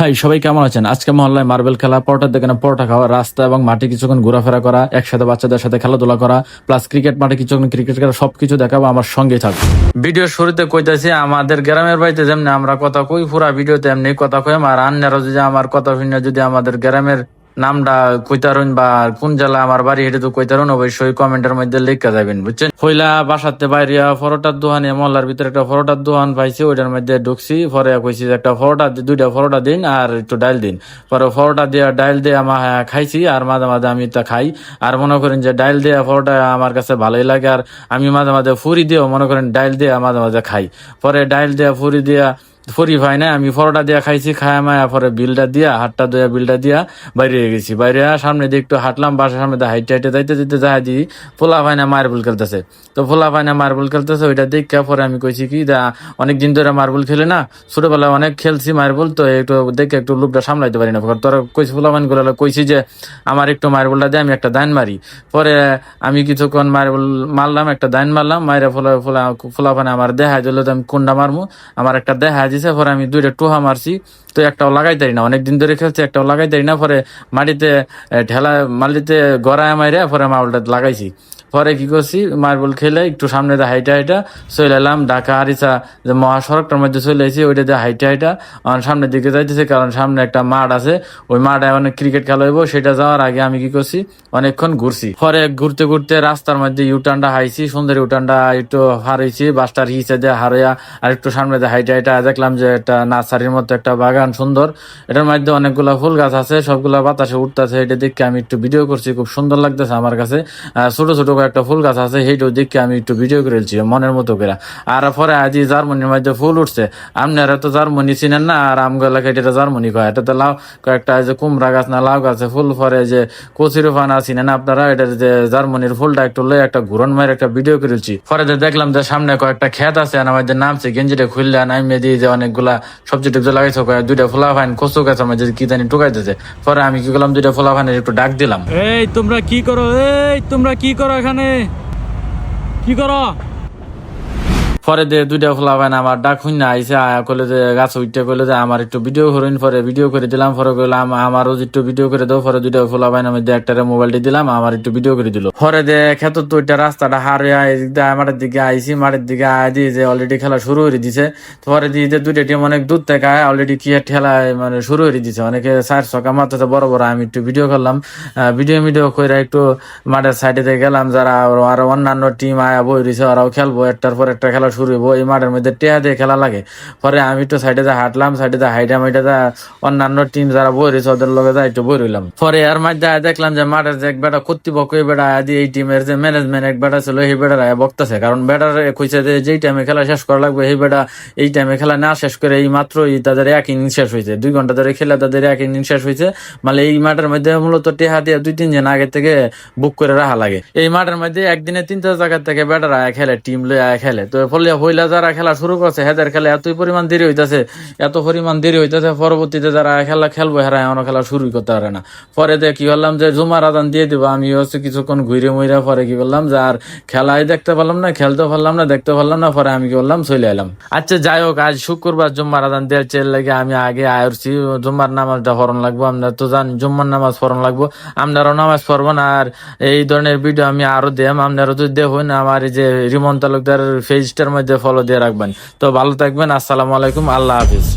High সবাই কেমন আছেন? আজকে মহল্লায় মার্বেল খেলা, পরটার দোকানে পরটা খাওয়া, রাস্তা এবং মাঠে কিছুক্ষণ ঘোরাফেরা করা, একসাথে বাচ্চাদের সাথে খেলাধুলা করা প্লাস ক্রিকেট মাঠে কিছুক্ষণ ক্রিকেট খেলা, সবকিছু দেখাবো আমার সঙ্গে থাকবে ভিডিও শুরুতে কইতেছি, আমাদের গ্রামের বাড়িতে যেমনি আমরা কথা কই, পুরা ভিডিওতে এমনি কথা কই আর আন্যারা যদি আমার কথা শুনে যদি আমাদের গ্রামের নামটা কইতারুন বা কোন জেলা আমার বাড়ি হেঁটে তো কইতারুন অবশ্যই কমেন্টের মধ্যে লেখা যাবেন বুঝছেন? হইলা বাসাতে বাইরিয়া ফরোটার দোকানে মহল্লার ভিতরে একটা ফরোটার দোকান পাইছি ওইটার মধ্যে ঢুকছি পরে কইছি যে একটা ফরোটা দুইটা ফরোটা দিন আর একটু ডাইল দিন। পরে ফরোটা দিয়ে ডাইল দিয়ে আমার হ্যাঁ, খাইছি আর মাঝে মাঝে আমি তা খাই। আর মনে করেন যে ডাইল দিয়ে পরোটা আমার কাছে ভালোই লাগে আর আমি মাঝে মাঝে ফুরি দিয়েও মনে করেন ডাইল দিয়ে মাঝে মাঝে খাই। পরে ডাইল দিয়ে ফুরি দিয়া ফুরি ভাই না আমি ফরোটা দিয়া খাইছি, খায়া মায়া পরে বিলটা দিয়া, হাতটা দিয়া বিলটা দিয়া বাইরে গেছি। বাইরে সামনে দিয়ে একটু হাঁটলাম, বাসার সামনে হাইটে হাইটে যাইতে যাইতে যাই দিই ফোলা ভাই না মার্বেল খেলতেছে। তো ফোলা ভাই না মার্বেল খেলতেছে, ওইটা দেখে পরে আমি কইছি কি, দা অনেক দিন ধরে মার্বেল খেলে না, ছোটবেলায় অনেক খেলছি মার্বেল, তো একটু দেখে একটু লুপটা সামলাইতে পারি না। তোরা কইছি ফোলা ভাই গুলো কইছি যে, আমার একটু মার্বেলটা দিয়ে আমি একটা দান মারি। পরে আমি কিছুক্ষণ মার্বেল মারলাম, একটা দান মারলাম, মাইরা ফোলা ফোলা ফোলা ভাই আমার দেহা দিল আমি কোনটা মারমু, আমার একটা দেহা দিছে, পরে আমি দুইটা টোহা মারছি। তো একটাও লাগাই দেরি না, অনেকদিন ধরে খেলছে, একটাও লাগাই দেরি না, পরে মাটিতে ঢেলা মাটিতে গড়ায় মাইরে পরে মার্বেলটা লাগাইছি। পরে কি করছি, মার্বেল খেলে একটু সামনে দিয়ে হাইটা হাইটা চলে এলাম ঢাকা হারিসা যে মহাসড়কটার মধ্যে চলে এসেছি, ওইটা দিয়ে হাইটা হাইটা সামনের দিকে যাইতেছে, কারণ সামনে একটা মাঠ আছে, ওই মাঠে অনেক ক্রিকেট খেলা হইব, সেটা যাওয়ার আগে আমি কি করছি, অনেকক্ষণ ঘুরছি। পরে ঘুরতে ঘুরতে রাস্তার মধ্যে ইউটানটা হাইছি, সুন্দর ইউটানটা একটু হারাইছি, বাসটার হিসে দিয়ে হারাইয়া আর একটু সামনে দিয়ে হাইটা হাইটা দেখলাম যে একটা নার্সারির মতো একটা বাগান সুন্দর। এটার মধ্যে অনেকগুলা ফুল গাছ আছে, সবগুলা বাতাসে উঠতেছে, এটা দেখে আমি একটু ভিডিও করছি, খুব সুন্দর লাগতেছে আমার কাছে। ছোট ছোট একটা ফুল গাছ আছে সেইটাও দেখে আমি একটু ভিডিও করেছি, মনের মতো করে। আর পরে আজি জার্মানির মধ্যে ফুল উঠছে। আপনারা তো জার্মানি চিনেন না, আর আমগো এলাকায় এটা জার্মানি কয়। এটা তো লাউ কয়েকটা যে কুমড়া গাছ না লাউ গাছে ফুল ফরে যে কচিরো ফানা চিনেন আপনারা? এটা যে জার্মানির ফুলটা একটু লয়ে একটা ঘুরন মায়ের একটা ভিডিও করেছি। পরে যে দেখলাম যে সামনে কয়েকটা ক্ষেত আছে, আর যে নামছে গেঞ্জিটা খুললে নামিয়ে দিয়ে যে অনেকগুলা সবজি টুবজি লাগাইছে কয়েক দুইটা ফুলা ফাইন কচু গাছ আমার যে কি জানি টুকাইতেছে পরে আমি কি করলাম, দুইটা ফুলা ফাইনের একটু ডাক দিলাম। এই, তোমরা কি করো? এই, তোমরা কি করো এখানে। কি করো? পরে দিয়ে দুইটা খোলা পায় না, আমার ডাক শুনে আইসে আয়া কলে যে, গাছ উঠতে কইলে যে, আমার একটু ভিডিও করিন, পরে ভিডিও করে দিলাম, পরে কইলাম আমারও একটু ভিডিও করে দাও, পরে দুইটা খোলা পায় না, মধ্যে একটা মোবাইলটি দিলাম, আমার একটু ভিডিও করে দিল। পরে দে খেত তো ওইটা রাস্তাটা হারে মাঠের দিকে আইসি মাঠের দিকে আয় দিয়ে যে অলরেডি খেলা শুরু হয়ে দিছে পরে দিয়ে যে দুইটা টিম অনেক দূর থেকে আয় অলরেডি কি ঠেলা মানে শুরু হয়ে দিছে। অনেকে চার ছকা মারতেছে, বড় বড়, আমি একটু ভিডিও করলাম ভিডিও ভিডিও করে একটু মাঠের সাইডে গেলাম, যারা আরও অন্যান্য টিম আয়া বই রয়েছে ওরাও খেলব, একটার পর একটা খেলা শুরু হইব, এই মাঠের মধ্যে টেহা দিয়ে খেলা লাগে। পরে আমি একটু সাইডে যা হাঁটলাম সাইডে যা হাইটা মাইটা যা অন্যান্য টিম যারা বই রয়েছে ওদের লগে যা একটু বই রইলাম পরে আর মাঝে দেখলাম যে মাঠের যে এক বেটা কর্তৃপক্ষ, এই বেটা আয়া দিয়ে এই টিমের যে ম্যানেজমেন্ট এক বেটা ছিল, এই বেটার বক্তাছে। কারণ বেটার কইছে যে যেই টাইমে খেলা শেষ করা লাগবে, এই বেটা এই টাইমে খেলা না শেষ করে এই মাত্রই তাদের এক ইনিংস শেষ হয়েছে দুই ঘণ্টা ধরে খেলে তাদের এক ইনিংস শেষ হয়েছে মানে এই মাঠের মধ্যে মূলত টেহা দিয়ে দুই, তিন জন আগে থেকে বুক করে রাখা লাগে। এই মাঠের মধ্যে একদিনে তিনটা জায়গা থেকে বেটার আয়া খেলে টিম লয়ে আয়া খেলে। তো ফলে হইলা যারা খেলা শুরু করছে, হেদের খেলে এতই পরিমাণ দেরি হইতাছে, এত পরিমাণ দেরি হইতাছে, পরবর্তীতে যারা খেলা খেলব, হেরা এমন খেলা শুরুই করতে পারে না। পরে দিয়ে কি করলাম যে, জুমার আদান দিয়ে দিব আমি হচ্ছে কিছুক্ষণ ঘুরে মুইরা পরে কি করলাম যে, আর খেলাই দেখতে পারলাম না, খেলতে পারলাম না, দেখতে পারলাম না, পরে আমি কি করলাম চলে এলাম। আচ্ছা যাই হোক, আজ শুক্রবার জুম্মার আদান দেওয়ার চেয়ে লাগে আমি আগে আয়রছি জুম্মার নামাজটা পড়ন লাগবো আপনার তো জান জুম্মার নামাজ পড়ন লাগবো আপনারও নামাজ পড়বেন আর এই ধরনের ভিডিও আমি আরও দেম আপনারা যদি দেখুন আমার এই যে রিমন তালুকদার পেজটার মধ্যে ফলো দিয়ে রাখবেন। তো ভালো থাকবেন আসসালামু আলাইকুম আল্লাহ হাফিজ।